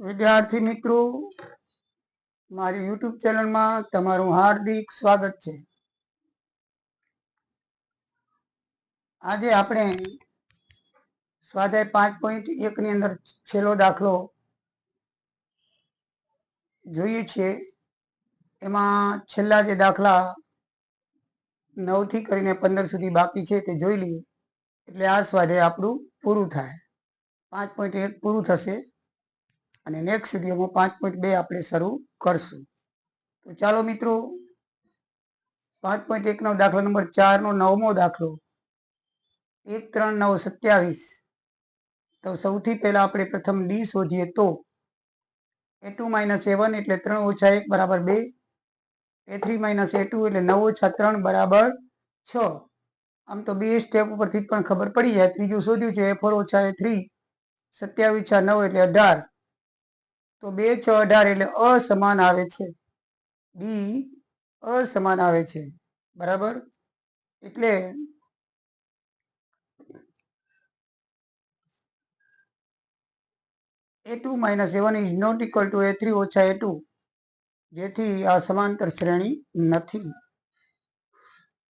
વિદ્યાર્થી મિત્રો, મારી યુટ્યુબ ચેનલમાં તમારું હાર્દિક સ્વાગત છે. આજે આપણે સ્વાધ્યાય પાંચ પોઈન્ટ એકની અંદર છેલ્લો દાખલો જોઈએ છીએ. એમાં છેલ્લા જે દાખલા નવથી કરીને પંદર સુધી બાકી છે તે જોઈ લઈએ. એટલે આ સ્વાધ્યાય આપણું પૂરું થાય. પાંચ પોઈન્ટ એક પૂરું થશે. અને નેક્સ્ટ વિડીયોમાં પાંચ પોઈન્ટ બે આપણે શરૂ કરશું. તો ચાલો મિત્રો, પાંચ પોઈન્ટ એકનો દાખલા નંબર ચારનો નવમો દાખલો. એક ત્રણ નવ સત્યાવીસ. તો સૌથી પહેલાં આપણે પ્રથમ ડી શોધીએ તો એ ટુ માઇનસ એ એટલે ત્રણ ઓછા એક બરાબર બે. A three minus A two એટલે નવ ઓછા ત્રણ બરાબર છ. આમ તો બે સ્ટેપ ઉપરથી પણ ખબર પડી જાય. ત્રીજું શોધ્યું છે એ ફોર ઓછા એ થ્રી સત્યાવીસ છ નવ એટલે અઢાર. તો બે છ અઢાર એટલે અસમાન આવે છે. બી અસમાન આવે છે. બરાબર? એટલે A two minus A is not equal to A three ઓછા એ ટુ, જેથી આ સમાંતર શ્રેણી નથી.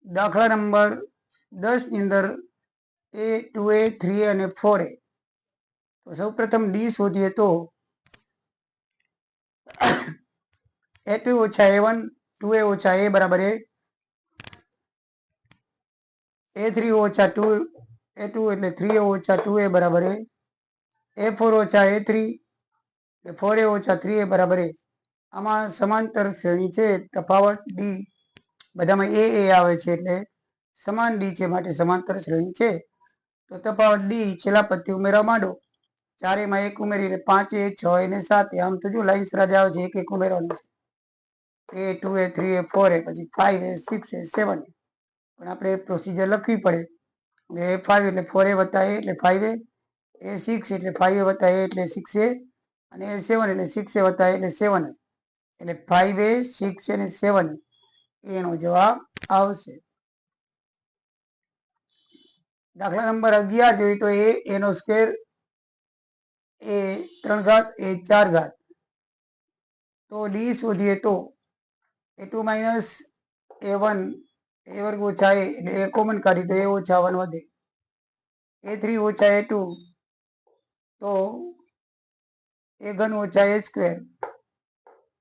દાખલા નંબર દસની અંદર એ ટુ એ થ્રી અને ફોર એ. તો સૌ પ્રથમ ડી શોધીએ તો એ ટુ ઓછા એ વન ટુ એ ઓછા એ બરાબર એ એ થ્રી ઓછા ટુ એ ટુ એટલે થ્રી એ ઓછા ટુ એ બરાબર એ એ ફોર ઓછા એ થ્રી એટલે ફોર એ ઓછા થ્રી એ બરાબર એ આમાં સમાંતર શ્રેણી છે, તફાવત ડી બધામાં એ એ આવે છે એટલે સમાન ડી છે માટે સમાંતર શ્રેણી છે. તો તફાવત ડી છેલ્લા પત્તી ઉમેરવા માંડો. ચારેમાં એક ઉમેરીને પાંચ, છ એને સાત. આમ તો જો લાઈન સરાજ આવે છે, એક એક ઉમેરવાનું છે. A two A three A four A પછી ફાઈવ એ સિક્સ એ સેવન પણ આપણે પ્રોસિજર લખવી પડે. એ ફાઈવ એટલે ફોર એ વત્તા એ એટલે ફાઈવ એ. એ સિક્સ એટલે ફાઈવ એ વત્તા એ એટલે સિક્સ એ. અને એ સેવન એટલે સિક્સ એ વત્તા એટલે સેવન એ. એટલે ફાઈવ એ સિક્સ અને સેવન એનો જવાબ આવશે. દાખલા નંબર અગિયાર જોઈએ તો એ, એનો સ્ક્વેર એ ત્રણ ઘાત એ ચાર ઘાત તો ડી શોધીએ તો A two minus A one A વર્ગ ઓછા એ એટલે એ કોમન કાઢી તો એ ઓછા વન વધે એ થ્રી ઓછા એ ટુ તો એ ઘન ઓછા એ સ્ક્વેર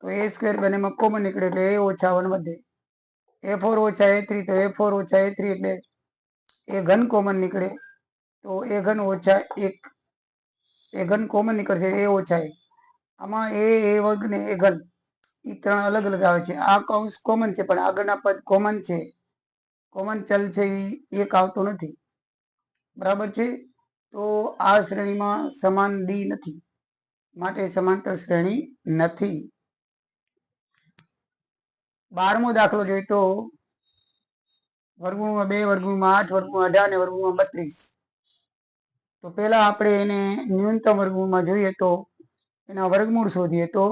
તો એ સ્ક્વેર બંનેમાં કોમન નીકળે એટલે એ ઓછા વન વધે એ ફોર ઓછા એ થ્રી તો એ ફોર ઓછા એ થ્રી એટલે એ ઘન કોમન નીકળે તો એ ઘન ઓછા એક એ ઘન કોમન નીકળશે એ ઓછા એક આમાં એ એ વર્ગ ને એ એ ત્રણ અલગ અલગ આવે છે. આ કૌંસ કોમન છે, પણ આગળના પદ કોમન છે. કોમન ચલ છે એ એક આવતો નથી. બરાબર છે? તો આ શ્રેણીમાં સમાન ડી નથી. માટે સમાંતર શ્રેણી નથી. બારમો દાખલો જોઈએ તો, વર્ગમૂળમાં બે, વર્ગમૂળમાં આઠ વર્ગમૂળ અઢાર ને વર્ગમૂળમાં બત્રીસ. તો પહેલાં આપણે એને ન્યૂનતમ વર્ગમૂળમાં જોઈએ તો એના વર્ગમૂળ શોધીએ તો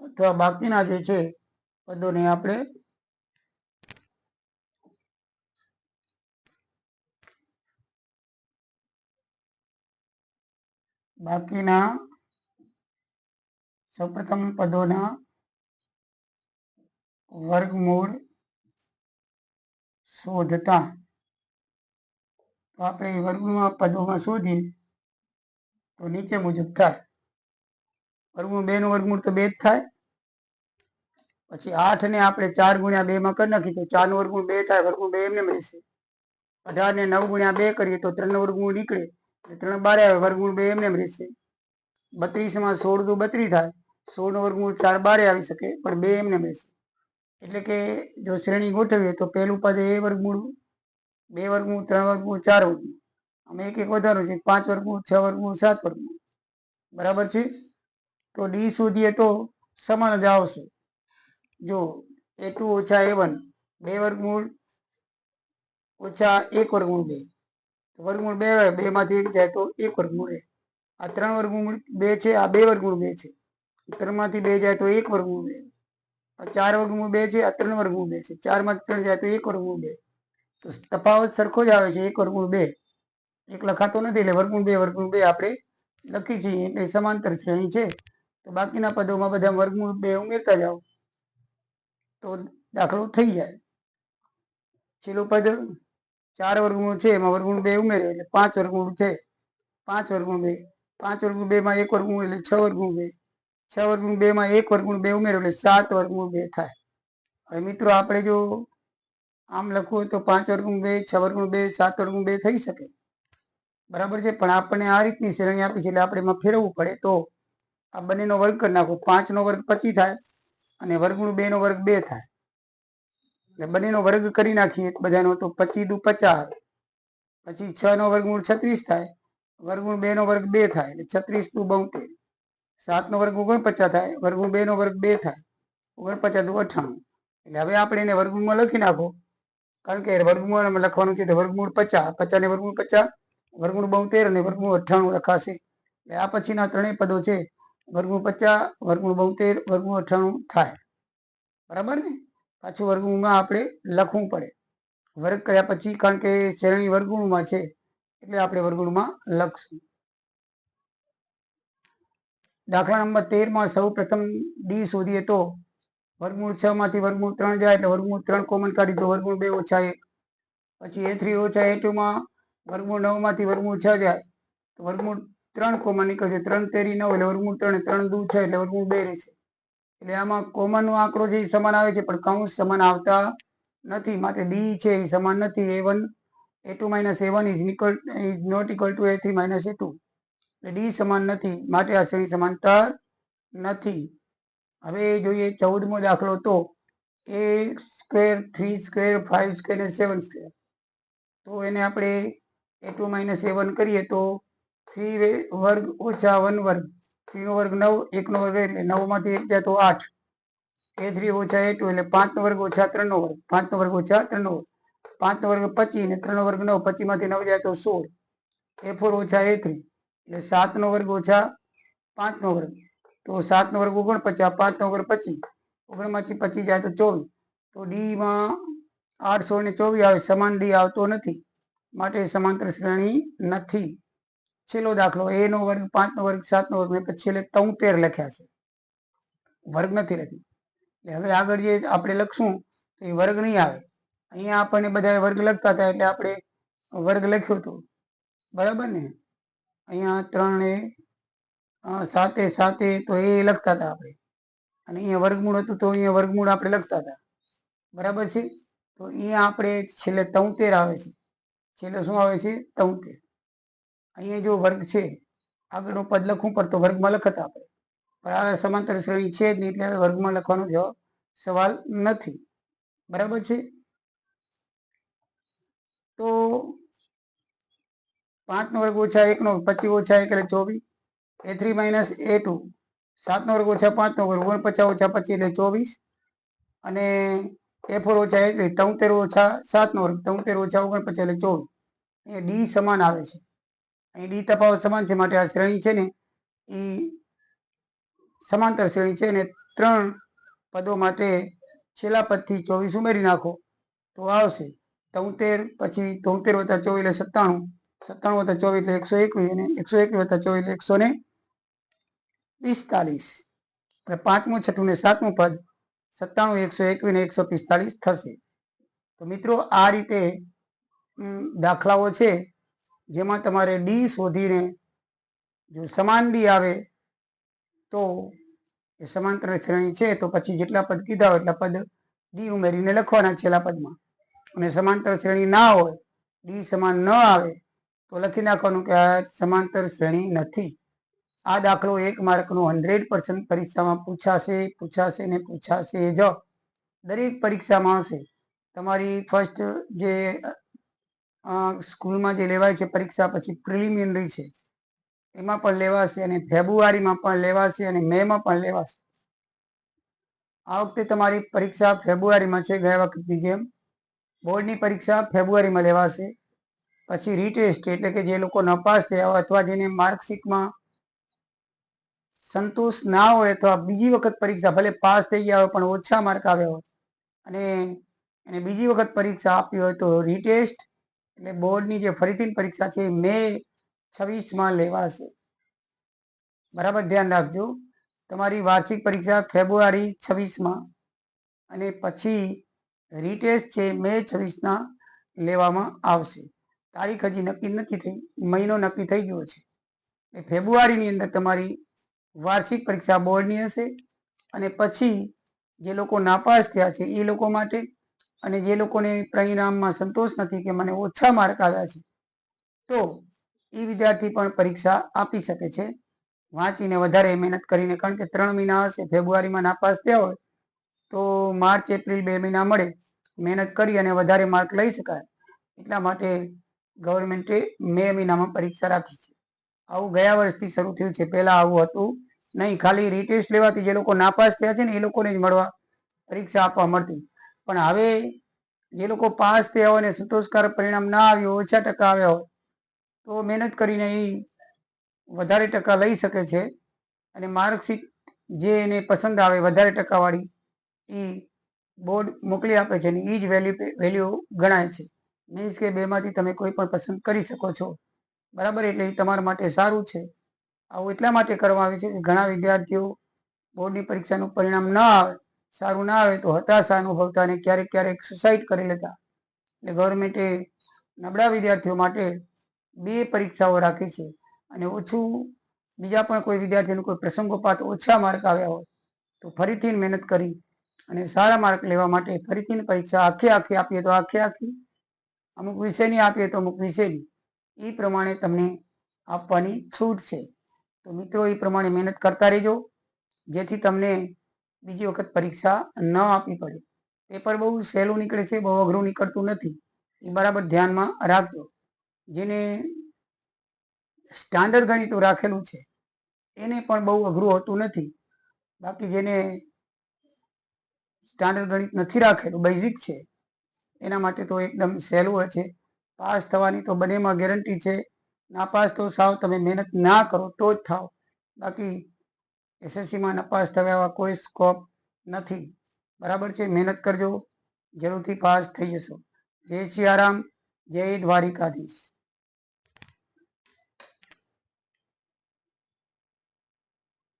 અથવા બાકીના જે છે પદોને આપણે બાકીના સૌપ્રથમ પદોના વર્ગમૂળ શોધતા તો આપણે વર્ગમૂળમાં પદોમાં શોધીએ તો નીચે મુજબ થાય વર્ગમૂળ બે નું વર્ગમૂળ તો બે જ થાય પછી આઠ ને આપણે ચાર ગુણ્યા બે માં કરી નાખીએ તો ચારનું વર્ગમૂળ બે થાય વર્ગમૂળ બે એમને રહેશે અઢાર ને નવ ગુણ્યા બે કરીએ તો ત્રણ વર્ગમૂળ નીકળે એટલે ત્રણ બારે આવે વર્ગમૂળ બે એમને રહેશે બત્રીસમાં સોળ દુ બત્રીસ થાય સોળનું વર્ગમૂળ ચાર બારે આવી શકે પણ બે એમને રહેશે એટલે કે જો શ્રેણી ગોઠવીએ તો પહેલું પદ એ વર્ગમૂળ બે વર્ગમૂળ, ત્રણ વર્ગમૂળ, ચાર વર્ગમૂળ. અમે એક એક વધારો છે. પાંચ વર્ગમૂળ, છ વર્ગમૂળ, સાત વર્ગમૂળ. બરાબર છે? તો ડી શોધીએ તો સમાન જ આવશે. જો એ ટુ ઓછા એ વન બે વર્ગમૂળ ઓછા એક વર્ગમૂળ બે. વર્ગમૂળ બે હોય બે માંથી એક જાય તો એક વર્ગમૂળ રહે. આ ત્રણ વર્ગમૂળ બે છે, આ બે વર્ગમૂળ બે છે. ત્રણમાંથી બે જાય તો એક વર્ગમૂળ બે ચાર વર્ગમૂળ બે છે આ ત્રણ વર્ગમૂળ બે છે ચારમાંથી ત્રણ જાય તો એક વર્ગમૂળ બે તો તફાવત સરખો જ આવે છે એક વર્ગમૂળ બે એક લખાતો નથી એટલે વર્ગમૂળ બે વર્ગમૂળ બે આપણે લખી છીએ એટલે સમાંતર શ્રેણી છે તો બાકીના પદોમાં બધા વર્ગમૂળ બે ઉમેરતા જાઓ તો દાખલો થઈ જાય છેલ્લું પદ ચાર વર્ગમૂળ છે એમાં વર્ગમૂળ બે ઉમેરે એટલે પાંચ વર્ગમૂળ છે પાંચ વર્ગમૂળ બે પાંચ વર્ગમૂળ બે માં એક વર્ગમૂળ એટલે છ વર્ગમૂળ બે છ વર્ગમૂળ બે માં એક વર્ગમૂળ બે ઉમેરો એટલે સાત વર્ગમૂળ બે થાય. હવે મિત્રો આપણે જો આમ લખવું હોય તો પાંચ વર્ગમૂળ બે, છ વર્ગમૂળ બે, સાત વર્ગમૂળ બે થઈ શકે. બરાબર છે? પણ આપણને આ રીતની શ્રેણી આપી છે એટલે આપણે એમાં ફેરવવું પડે. તો આ બંનેનો વર્ગ કરી નાખો. પાંચ નો વર્ગ પચીસ થાય અને વર્ગમૂળ બે નો વર્ગ બે થાય. એટલે બંનેનો વર્ગ કરી નાખીએ બધાનો તો પચીસ દુ પચાસ. પછી છ નો વર્ગમૂળ છત્રીસ થાય. વર્ગમૂળ બે નો વર્ગ બે થાય એટલે છત્રીસ દુ બોતેર. સાત નો વર્ગ ઓગણપચાસ થાય વર્ગમૂળ બે નો વર્ગ બે થાય, ઓગણપચાસ દુ અઠ્ઠાણું. એટલે હવે આપણે એને વર્ગમૂળમાં લખી નાખો. કારણ કે વર્ગમૂળ લખવાનું છે તો વર્ગમૂળ પચાસ પચાસ ને વર્ગમૂળ પચાસ, વર્ગમૂળ બોતેર અને વર્ગમૂળ અઠ્ઠાણું લખાશે. એટલે આ પછીના ત્રણેય પદો છે, વર્ગમૂળ પચાસ, વર્ગમૂળ બોતેર, વર્ગમૂળ અઠ્ઠાણું થાય. બરાબર ને? પાછું વર્ગમૂળમાં આપણે લખવું પડે. વર્ગ કર્યા પછી, કારણ કે શ્રેણી વર્ગમૂળમાં છે, એટલે આપણે વર્ગમૂળમાં લખશું. દાખલા નંબર તેરમાં સૌ પ્રથમ ડી શોધીએ તો વર્ગમૂળ છ માંથી વર્ગમૂળ ત્રણ જાય એટલે વર્ગમૂળ ત્રણ કોમન કાઢી તો વર્ગમૂળ બે ઓછા એક. પછી એ થ્રી ઓછા એ માં વર્ગમૂળ નવમાંથી વર્ગમૂળ છ જાય. તો વર્ગમૂળ ત્રણ કોમન નીકળશે. ત્રણ તેરી નવ એટલે વર્ગમૂળ ત્રણ ત્રણ દુ છે એટલે વર્ગમૂળ બે રહેશે. એટલે આમાં કોમન નો આંકડો છે એ સમાન આવે છે, પણ કૌંસ સમાન આવતા નથી. માટે ડી છે એ સમાન નથી. A one A two minus A one is equal is not equal to A three minus A two D સમાન નથી. માટે આ શ્રેણી સમાંતર નથી. હવે જોઈએ ચૌદમો દાખલો તો એ square three square five square અને સેવન સ્ક્વેર. તો એને આપણે એ ટુ માઇનસ એ કરીએ તો થ્રી વર્ગ ઓછા વન વર્ગ. થ્રીનો વર્ગ નવ, એકનો વર્ગ એટલે નવમાંથી એક જાય તો આઠ. એ થ્રી ઓછા એ ટુ એટલે પાંચનો વર્ગ ઓછા ત્રણનો વર્ગ. પાંચનો વર્ગ ઓછા ત્રણનો વર્ગ. પાંચનો વર્ગ પચીસ ને ત્રણનો વર્ગ નવ, પચીસમાંથી નવ જાય તો સોળ. એ ફોર ઓછા એ થ્રી. એટલે સાતનો વર્ગ ઓછા પાંચનો વર્ગ. તો સાતનો વર્ગ ઓગણપચાસ પાંચનો વર્ગ પચીસ. ઓગણમાંથી પચીસ જાય તો ચોવીસ. તો ડીમાં આઠસો ને ચોવીસ આવે, સમાન ડી આવતો નથી. માટે સમાંતર શ્રેણી નથી. છેલ્લો દાખલો એ નો વર્ગ પાંચ નો વર્ગ સાત નો વર્ગ પછી છેલ્લે તોતેર લખ્યા છે. વર્ગ નથી લખી એટલે હવે આગળ જે આપણે લખશું, તો એ વર્ગ નહીં આવે. અહીંયા આપણને બધા વર્ગ લખતા હતા, એટલે આપણે વર્ગ લખ્યો હતો બરાબર ને? અહીંયા ત્રણ સાતે સાતે તો એ લખતા હતા આપણે. અને અહીંયા વર્ગમૂળ હતું તો અહીંયા વર્ગમૂળ આપણે લખતા હતા. બરાબર છે? તો અહીંયા આપણે છેલ્લે તોતેર આવે છે. છેલ્લે શું આવે છે? તોતેર. અહીંયા જો વર્ગ છે, આગળનું પદ લખવું પડતો વર્ગમાં લખતા આપણે. પણ આ સમાંતર શ્રેણી છે જ નહીં એટલે હવે વર્ગમાં લખવાનો જવાબ સવાલ નથી. બરાબર છે? તો પાંચ નો વર્ગ ઓછા એક નો પચીસ ઓછા એક એટલે ચોવીસ. A three minus A two સાત નો વર્ગ ઓછા પાંચ નો વર્ગ, ઓગણપચાસ ઓછા પચીસ એટલે ચોવીસ. અને એ ફોર ઓછા એટલે તોતેર ઓછા સાત નો વર્ગ, તોતેર ઓછા ઓગણપચાસ એટલે ચોવીસ. અહીંયા ડી સમાન આવે છે. અહીં ડી તફાવત સમાન છે, માટે આ શ્રેણી છે ને એ સમાંતર શ્રેણી છે ને, ત્રણ પદો માટે છેલ્લા પદથી ચોવીસ ઉમેરી નાખો, તો આવશે. તોતેર પછી તોતેર વત્તા ચોવીસ એટલે સત્તાણું. સત્તાણું વત્તા ચોવીસ એટલે એકસો એકવીસ અને એકસો એકવીસ વત્તા ચોવીસ એટલે એકસો ને પિસ્તાલીસ એટલે પાંચમું, છઠ્ઠું ને સાતમું પદ સત્તાણું, એકસો એકવીસ ને એકસો પિસ્તાલીસ થશે. તો મિત્રો, આ રીતે દાખલાઓ છે જેમાં તમારે ડી શોધીને જો સમાન ડી આવે તો એ સમાંતર શ્રેણી છે, તો પછી જેટલા પદ કીધા હોય એટલા પદ ડી ઉમેરીને લખવાના છેલ્લા પદમાં. અને સમાંતર શ્રેણી ના હોય ડી સમાન ન આવે તો લખી નાખવાનું કે આ સમાંતર શ્રેણી નથી. આ દાખલો એક માર્કનો હંડ્રેડ પર્સન્ટ પરીક્ષામાં પૂછાશે પૂછાશે ને પૂછાશે જ. દરેક પરીક્ષામાં આવશે તમારી ફર્સ્ટ જે સ્કૂલમાં જે લેવાય છે પરીક્ષા પછી પ્રિલિમિનરી છે. એમાં પણ લેવાશે અને ફેબ્રુઆરીમાં પણ લેવાશે અને મેમાં પણ લેવાશે. આ વખતે તમારી પરીક્ષા ફેબ્રુઆરીમાં છે. ગયા વખતની જેમ. બોર્ડની પરીક્ષા ફેબ્રુઆરીમાં લેવાશે. પછી રીટેસ્ટ એટલે કે જે લોકો નપાસ થયા અથવા જેને માર્કશીટમાં સંતોષ ના હોય અથવા બીજી વખત પરીક્ષા, ભલે પાસ થઈ ગયા હોય પણ ઓછા માર્ક આવ્યા હોય અને એને બીજી વખત પરીક્ષા આપી હોય તો રીટેસ્ટ એટલે બોર્ડની જે ફરીથી પરીક્ષા છે મે છવ્વીસમાં લેવાશે. બરાબર ધ્યાન રાખજો. તમારી વાર્ષિક પરીક્ષા ફેબ્રુઆરી છવ્વીસમાં અને પછી રીટેસ્ટ છે મે છવ્વીસના લેવામાં આવશે. તારીખ હજી નક્કી નથી થઈ, મહિનો નક્કી થઈ ગયો છે. એ ફેબ્રુઆરીની અંદર તમારી વાર્ષિક પરીક્ષા બોર્ડની હશે અને પછી જે લોકો નાપાસ થયા છે એ લોકો માટે અને જે લોકોને પરિણામમાં સંતોષ નથી કે મને ઓછા માર્ક આવ્યા છે, તો એ વિદ્યાર્થી પણ પરીક્ષા આપી શકે છે. વાંચીને વધારે મહેનત કરીને, કારણ કે ત્રણ મહિના હશે, ફેબ્રુઆરીમાં નાપાસ થયા હોય, તો માર્ચ, એપ્રિલ બે મહિના મળે. મહેનત કરી અને વધારે માર્ક લઈ શકાય. એટલા માટે ગવર્મેન્ટે મે મહિનામાં પરીક્ષા રાખી છે. આવું ગયા વર્ષથી શરૂ થયું છે. પહેલાં આવું હતું નહીં. ખાલી રીટેસ્ટ લેવાથી જે લોકો નાપાસ થયા છે ને, એ લોકોને જ મળવા પરીક્ષા આપવા મળતી. પણ હવે જે લોકો પાસ થયા હોય અને સંતોષકારક પરિણામ ના આવ્યું ઓછા ટકા આવ્યા હોય, તો મહેનત કરીને એ વધારે ટકા લઈ શકે છે. અને માર્કશીટ જે એને પસંદ આવે, વધારે ટકાવાળી એ બોર્ડ મોકલી આપે છે અને એ જ વેલ્યુ વેલ્યુ ગણાય છે. મીન્સ કે બેમાંથી તમે કોઈ પણ પસંદ કરી શકો છો. બરાબર? એટલે એ તમારા માટે સારું છે. આવું એટલા માટે કરવામાં આવે છે કે ઘણા વિદ્યાર્થીઓ બોર્ડની પરીક્ષાનું પરિણામ ન આવે, સારું ના આવે તો હતાશા અનુભવતા અને ક્યારેક ક્યારેક સુસાઇડ કરી લેતા. એટલે ગવર્મેન્ટે નબળા વિદ્યાર્થીઓ માટે બે પરીક્ષાઓ રાખી છે. અને ઓછું બીજા પણ કોઈ વિદ્યાર્થીનું કોઈ પ્રસંગોપાત ઓછા માર્ક આવ્યા હોય તો ફરીથી મહેનત કરી અને સારા માર્ક લેવા માટે ફરીથી પરીક્ષા આખી આખી આપીએ તો આખી આખી અમુક વિષયની આપીએ તો અમુક વિષયની. એ પ્રમાણે તમને આપવાની છૂટ છે. તો મિત્રો એ પ્રમાણે મહેનત કરતા રહેજો. જેથી તમને બીજી વખત પરીક્ષા ન આપવી પડે. પેપર બહુ સહેલું નીકળે છે, બહુ અઘરું નીકળતું નથી. એ બરાબર ધ્યાનમાં રાખજો. જેને સ્ટાન્ડર્ડ ગણિતું રાખેલું છે, એને પણ બહુ અઘરું હોતું નથી. બાકી જેને સ્ટાન્ડર્ડ ગણિત નથી રાખેલું, બેઝિક છે એના માટે તો એકદમ સહેલું છે. પાસ થવાની તો બંનેમાં ગેરંટી છે. નાપાસ તો સાવ તમે મહેનત ના કરો, તો જ થાવ. બાકી એસએસસીમાં નપાસ થવા એવા કોઈ સ્કોપ નથી. બરાબર છે? મહેનત કરજો. જરૂરથી પાસ થઈ જશો. જય સિયારામ જય દ્વારિકાધીશ.